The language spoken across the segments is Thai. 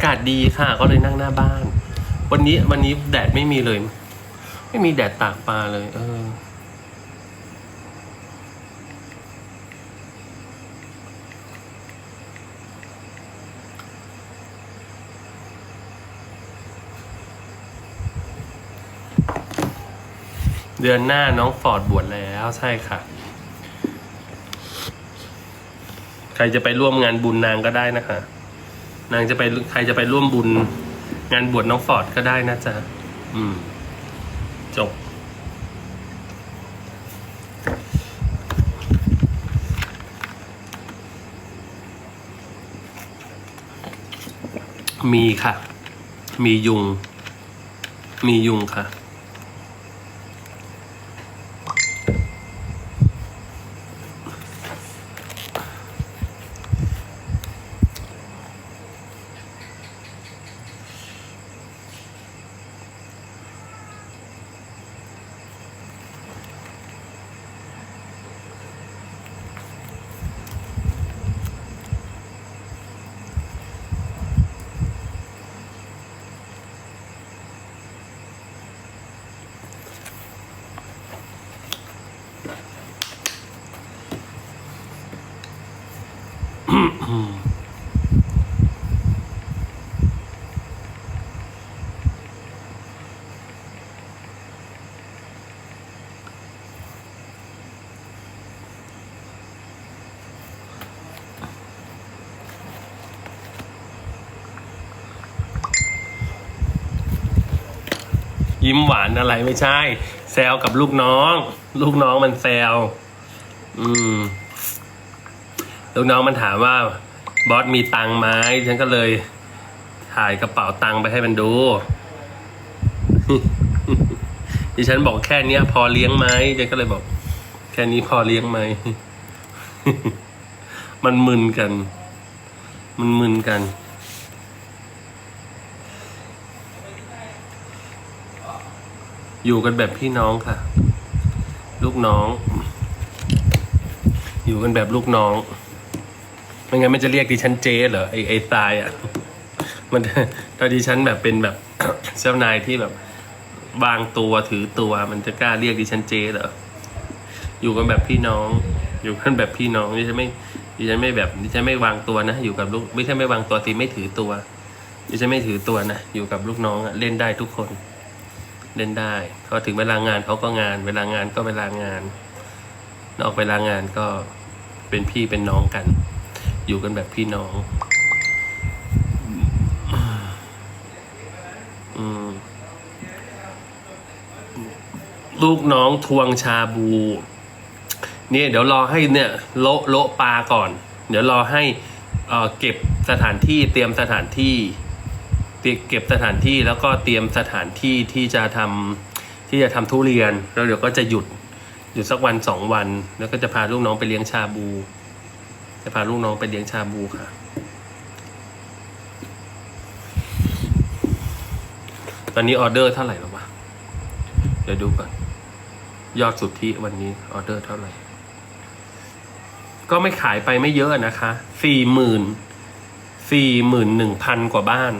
ากาศดีค่ะ ก็เลยนั่งหน้าบ้าน วันนี้วันนี้แดดไม่มีเลย ไม่มีแดดตากปลาเลย เออ เดือนหน้าน้องฟอร์ดบวชแล้วใช่ค่ะ ใครจะไปร่วมงานบุญนางก็ได้นะคะ นางจะไปใครจะไปร่วมบุญ งานบวชน้องฟอร์ดก็ได้นะจ๊ะ อืม จบ มีค่ะ มียุง มียุงค่ะ ยิ้มหวานอะไรไม่ใช่ แซวกับลูกน้อง ลูกน้องมันแซวอืม ลูกน้องมันถามว่าบอสมีตังไหมฉันก็เลยถ่ายกระเป๋าตังไปให้มันดู ดิฉันบอกแค่เนี้ย พอเลี้ยงไหมฉันก็เลยบอก แค่นี้พอเลี้ยงไหม มันมึนกัน มันมึนกันอยู่กันแบบพี่น้องค่ะ ลูกน้อง อยู่กันแบบลูกน้อง ไม่งั้นมันจะเรียกดิฉันเจ๊เหรอไอไอตายอะมันถ้าดิฉันแบบเป็นแบบเจ้านายที่แบบวางตัวถือตัว มันจะกล้าเรียกดิฉันเจ๊เหรออยู่กันแบบพี่น้อง อยู่กันแบบพี่น้องดิฉันไม่ดิฉันไม่แบบดิฉันไม่วางตัวนะ อยู่กับลูกไม่ใช่ไม่วางตัวสิไม่ถือตัวดิฉันไม่ถือตัวนะอยู่กับลูกน้องอะเล่นได้ทุกคน เล่นได้พอถึงเวลางานเขาก็งาน เวลางานก็เวลางานนอกเวลางานก็เป็นพี่เป็นน้องกัน อยู่กันแบบพี่น้อง ลูกน้องทวงชาบู เนี่ยเดี๋ยวรอให้เนี่ยโละโละปลาก่อน เดี๋ยวรอให้เเก็บสถานที่เตรียมสถานที่เก็บสถานที่แล้วก็เตรียมสถานที่ที่จะทำที่จะทำทุเรียนแล้วเดี๋ยวก็จะหยุดหยุดสักวันสองวัน แล้วก็จะพาลูกน้องไปเลี้ยงชาบู จะพาลูกน้องไปเลี้ยงชาบูค่ะ ตอนนี้ออเดอร์เท่าไหร่แล้ววะ เดี๋ยวดูก่อน ยอดสุทธิวันนี้ออเดอร์เท่าไหร่ ก็ไม่ขายไปไม่เยอะนะคะสี่หมื่นสี่หมื่นหนึ่งพันกว่าบ้าน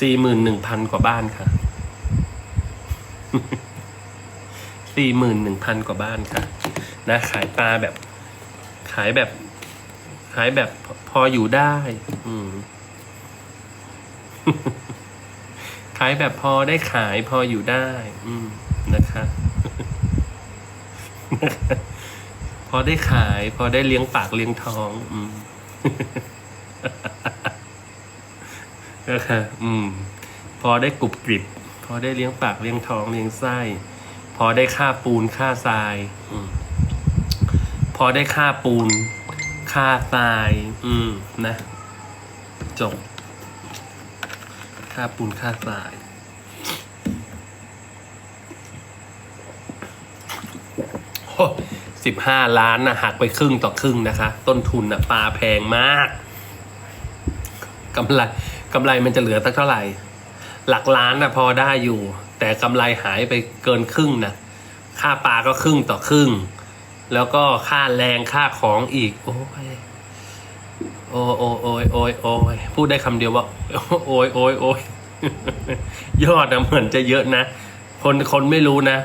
สี่หมื่นหนึ่งพันกว่าบ้านค่ะสี่หมื่นหนึ่งพันกว่าบ้านค่ะ นะขายปลาแบบ ขายแบบ ขายแบบพพออยู่ได้ อืม ขายแบบพอได้ขายพออยู่ได้ อืมนะคะพอได้ขาย พอได้เลี้ยงปากเลี้ยงท้อง อืมนะคะอืม พอได้กรุบกริบ พอได้เลี้ยงปากเลี้ยงท้องเลี้ยงไส้ พอได้ค่าปูนค่าทราย อืมพ อได้ค่าปูน ค่าทราย อืม นะ จบ ค่าปูนค่าทรายสิบห้าล้านนะหักไปครึ่งต่อครึ่งนะคะ ต้นทุนนะปลาแพงมากกำไรกำไรมันจะเหลือสักเท่าไหร่ หลักล้านนะพอได้อยู่ แต่กำไรหายไปเกินครึ่งนะค่าปลาก็ครึ่งต่อครึ่ง แล้วก็ค่าแรงค่าของอีก โอ้ยโอ้โอ้โอ้ยโอ้ยโอ้ยพูดได้คำเดียวว่า โอ้ยโอ้ยโอ้ยยอดนะเหมือนจะเยอะนะ คนคนไม่รู้นะ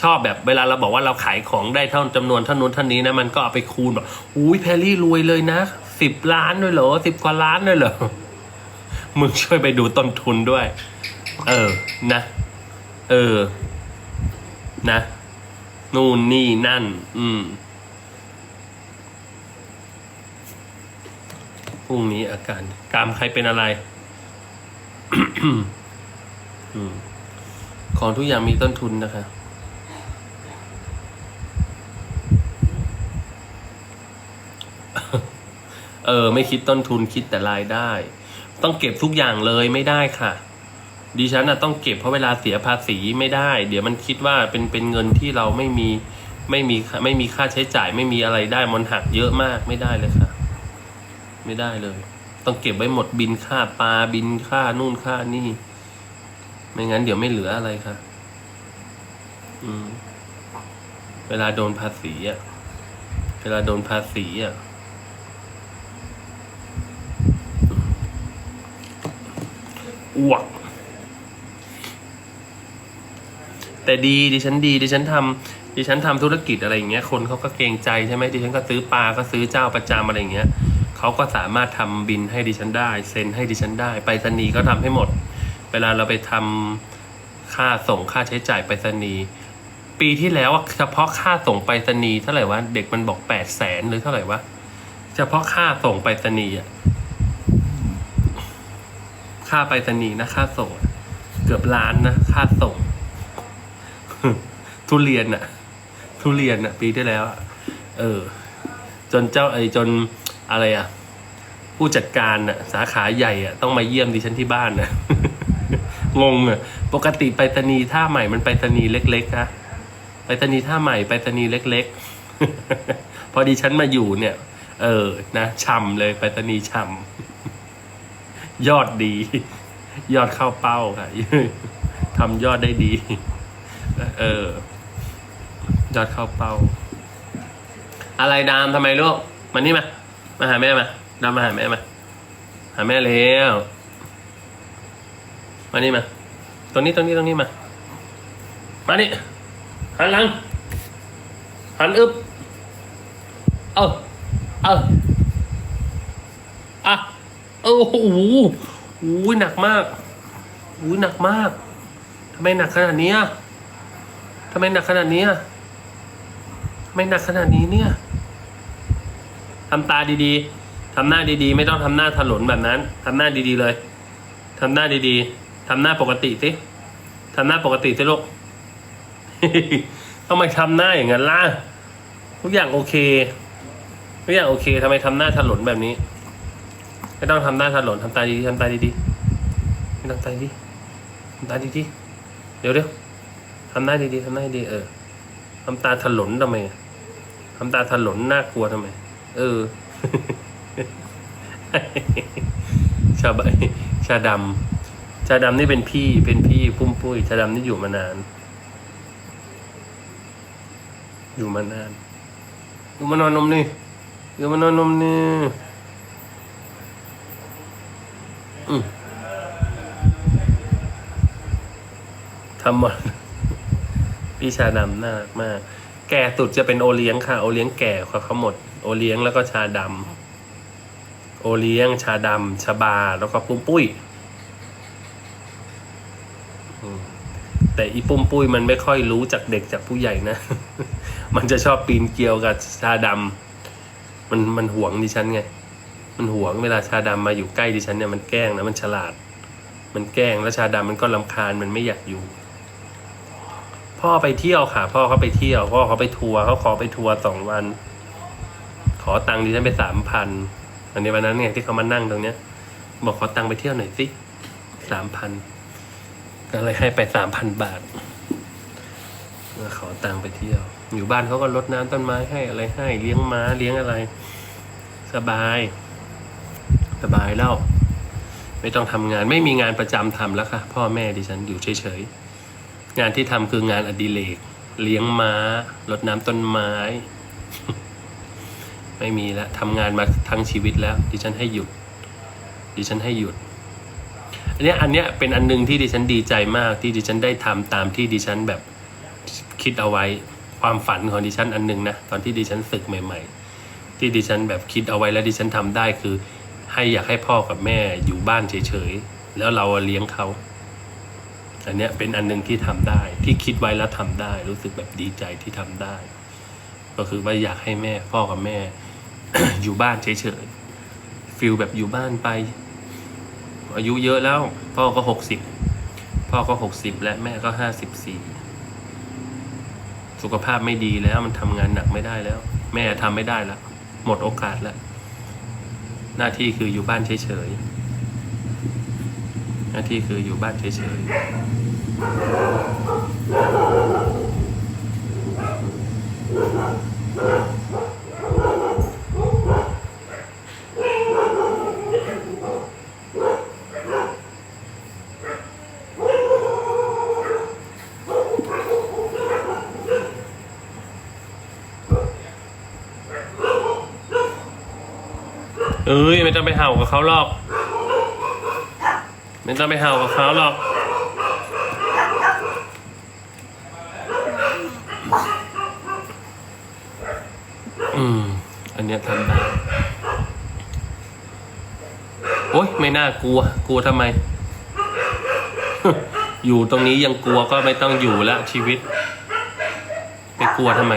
ชอบแบบเวลาเราบอกว่าเราขายของได้เท่าจำนวนเท่านู้นเท่านี้นะ มันก็เอาไปคูณแบบอุ้ยแพรรี่รวยเลยนะสิบล้านด้วยเหรอสิบกว่าล้านด้วยเหรอมึงช่วยไปดูต้นทุนด้วย เออ นะ เออ นะ นู่นนี่นั่น อืมพรุ่งนี้อาการกามใครเป็นอะไรอืมของทุกอย่างมีต้นทุนนะคะเออ ไม่คิดต้นทุนคิดแต่รายได้ ต้องเก็บทุกอย่างเลยไม่ได้ค่ะ ดิฉันน่ะต้องเก็บเพราะเวลาเสียภาษีไม่ได้ เดี๋ยวมันคิดว่าเป็นเป็นเงินที่เราไม่มีไม่มีไม่มีค่าใช้จ่ายไม่มีอะไรได้มันหักเยอะมากไม่ได้เลยค่ะ ไม่ได้เลย ต้องเก็บไว้หมดบินค่าปลาบินค่านู่นค่านี่ ไม่งั้นเดี๋ยวไม่เหลืออะไรค่ะ อืม เวลาโดนภาษีอะ เวลาโดนภาษีอะอ้วก แต่ดีดิฉันดีดิฉันทำดิฉันทำธุรกิจอะไรอย่างเงี้ยคนเขาก็เกรงใจใช่ไหมดิฉันก็ซื้อปลาก็ซื้อเจ้าประจำอะไรอย่างเงี้ยเขาก็สามารถทำบินให้ดิฉันได้เซ็นให้ดิฉันได้ไปรษณีย์ก็ทำให้หมด เวลาเราไปทำค่าส่งค่าใช้จ่ายไปรษณีย์ปีที่แล้วเฉพาะค่าส่งไปรษณีย์เท่าไหร่วะเด็กมันบอกแปดแสนหรือเท่าไหร่วะเฉพาะค่าส่งไปรษณีย์อะค่าไปรษณีย์นะค่าส่ง เกือบล้านนะค่าส่ง ทุเรียนอะทุเรียนอะปีที่แล้วอะเออ จนเจ้าไอ้จนอะไรอะผู้จัดการอะสาขาใหญ่อะต้องมาเยี่ยมดิฉันที่บ้านนะงงอะปกติไปรษณีท่าใหม่มันไปรษณีเล็กๆนะไปรษณีท่าใหม่ไปรษณีเล็ก ๆ พอดีฉันมาอยู่เนี่ย เออนะช่ำเลยไปรษณีช่ำยอดดี ยอดเข้าเป้าค่ะทำยอดได้ดี เออยอดเข้าเป้า อะไรดามทำไมลูกมานี่มา มาหาแม่มาดามมาหาแม่มา หาแม่เร็วมานี่มาตรงนี้ตรงนี้ตรงนี้มา มานี่หันหลัง หันอึบเออเอออะเอโอ้โหโอ้ยหนักมากโอ้ยหนักมากทำไมหนักขนาดนี้อะ ทำไมหนักขนาดนี้อะทำไมหนักขนาดนี้เนี่ยทำตาดีๆ ทำหน้าดีๆ ไม่ต้องทำหน้าถลนแบบนั้น ทำหน้าดีๆเลย ทำหน้าดีๆ ทำหน้าปกติสิ ทำหน้าปกติสิลูกทำไมทำหน้าอย่างนั้นล่ะ ทุกอย่างโอเค ทุกอย่างโอเคทำไมทำหน้าถลนแบบนี้ ไม่ต้องทำหน้าถลนทำตาดีๆทำตาดีๆไม่ต้องตาดีๆทำตาดีๆเดี๋ยวเดี๋ยวำหน้าดีๆทำหน้าดีเออทำตาถลนทำไมทำตาถลนน่ากลัวทำไม เออ ชาใบชาดำชาดำนี่เป็นพี่ เป็นพี่ปุ้มปุ้ย ชาดำนี่อยู่มานาน อยู่มานาน อยู่มานอนนมนี่ อยู่มานอนนมนี่อืมทำมด พี่ชาดำน่ารักมาก แก่สุดจะเป็นโอเลี้ยงค่ะ โอเลี้ยงแก่กว่าเขาหมด โอเลี้ยงแล้วก็ชาดำโอเลี้ยง ชาดำชาบา แล้วก็ปุ้มปุ้ยแต่อีปุ้มปุ้ยมันไม่ค่อยรู้จากเด็กจากผู้ใหญ่นะ มันจะชอบปีนเกลียวกับชาดำมันมันหวงดิฉันไง มันหวงเวลาชาดำมาอยู่ใกล้ดิฉันเนี่ยมันแกล้งนะมันฉลาด มันแกล้งแล้วชาดำมันก็ลำคาญมันไม่อยากอยู่ พ่อไปเที่ยวค่ะ พ่อเขาไปเที่ยวพ่อเขาไปทัวร์เขาขอไปทัวร์สองวัน ขอตังค์ดิฉันไปสามพันอันนี้วันนั้นไงที่เขามานั่งตรงเนี้ย บอกขอตังค์ไปเที่ยวหน่อยสิสามพันก็เลยให้ไปสามพันบาทขอตังค์ไปเที่ยว อยู่บ้านเขาก็รดน้ำต้นไม้ให้อะไรให้เลี้ยงม้าเลี้ยงอะไร สบาย สบายแล้ว ไม่ต้องทำงานไม่มีงานประจำทำแล้วค่ะ พ่อแม่ดิฉันอยู่เฉยๆ งานที่ทำคืองานอดิเรกเลี้ยงม้ารดน้ำต้นไม้ ไม่มีแล้วทำงานมาทั้งชีวิตแล้ว ดิฉันให้หยุด ดิฉันให้หยุด อันนี้อันเนี้ยเป็นอันหนึงที่ดิฉันดีใจมากที่ดิฉันได้ทำตามที่ดิฉันแบบคิดเอาไว้ความฝันของดิฉันอันหนึงนะตอนที่ดิฉันศึกใหม่ ๆ ที่ดิฉันแบบคิดเอาไว้แล้วดิฉันทำได้คือ ให้อยากให้พ่อกับแม่อยู่บ้านเฉยๆแล้วเราเลี้ยงเขา อันนี้เป็นอันหนึงที่ทำได้ ที่คิดไว้แล้วทำได้ รู้สึกแบบดีใจที่ทำได้ ก็คือว่าอยากให้แม่พ่อกับแม่ อยู่บ้านเฉยๆฟิลแบบอยู่บ้านไป อายุเยอะแล้ว พ่อก็หกสิบพ่อก็หกสิบและแม่ก็ห้าสิบสี่สุขภาพไม่ดีแล้วมันทำงานหนักไม่ได้แล้ว แม่ทำไม่ได้แล้วหมดโอกาสแล้ว หน้าที่คืออยู่บ้านเฉยๆ หน้าที่คืออยู่บ้านเฉยๆเอ้ยไม่ต้องไปเห่ากับเขาหรอก ไม่ต้องไปเห่ากับเขาหรอก อืม อันเนี้ยทำได้ โอ๊ย ไม่น่ากลัว กลัวทำไม อยู่ตรงนี้ยังกลัวก็ไม่ต้องอยู่แล้วชีวิต ไปกลัวทำไม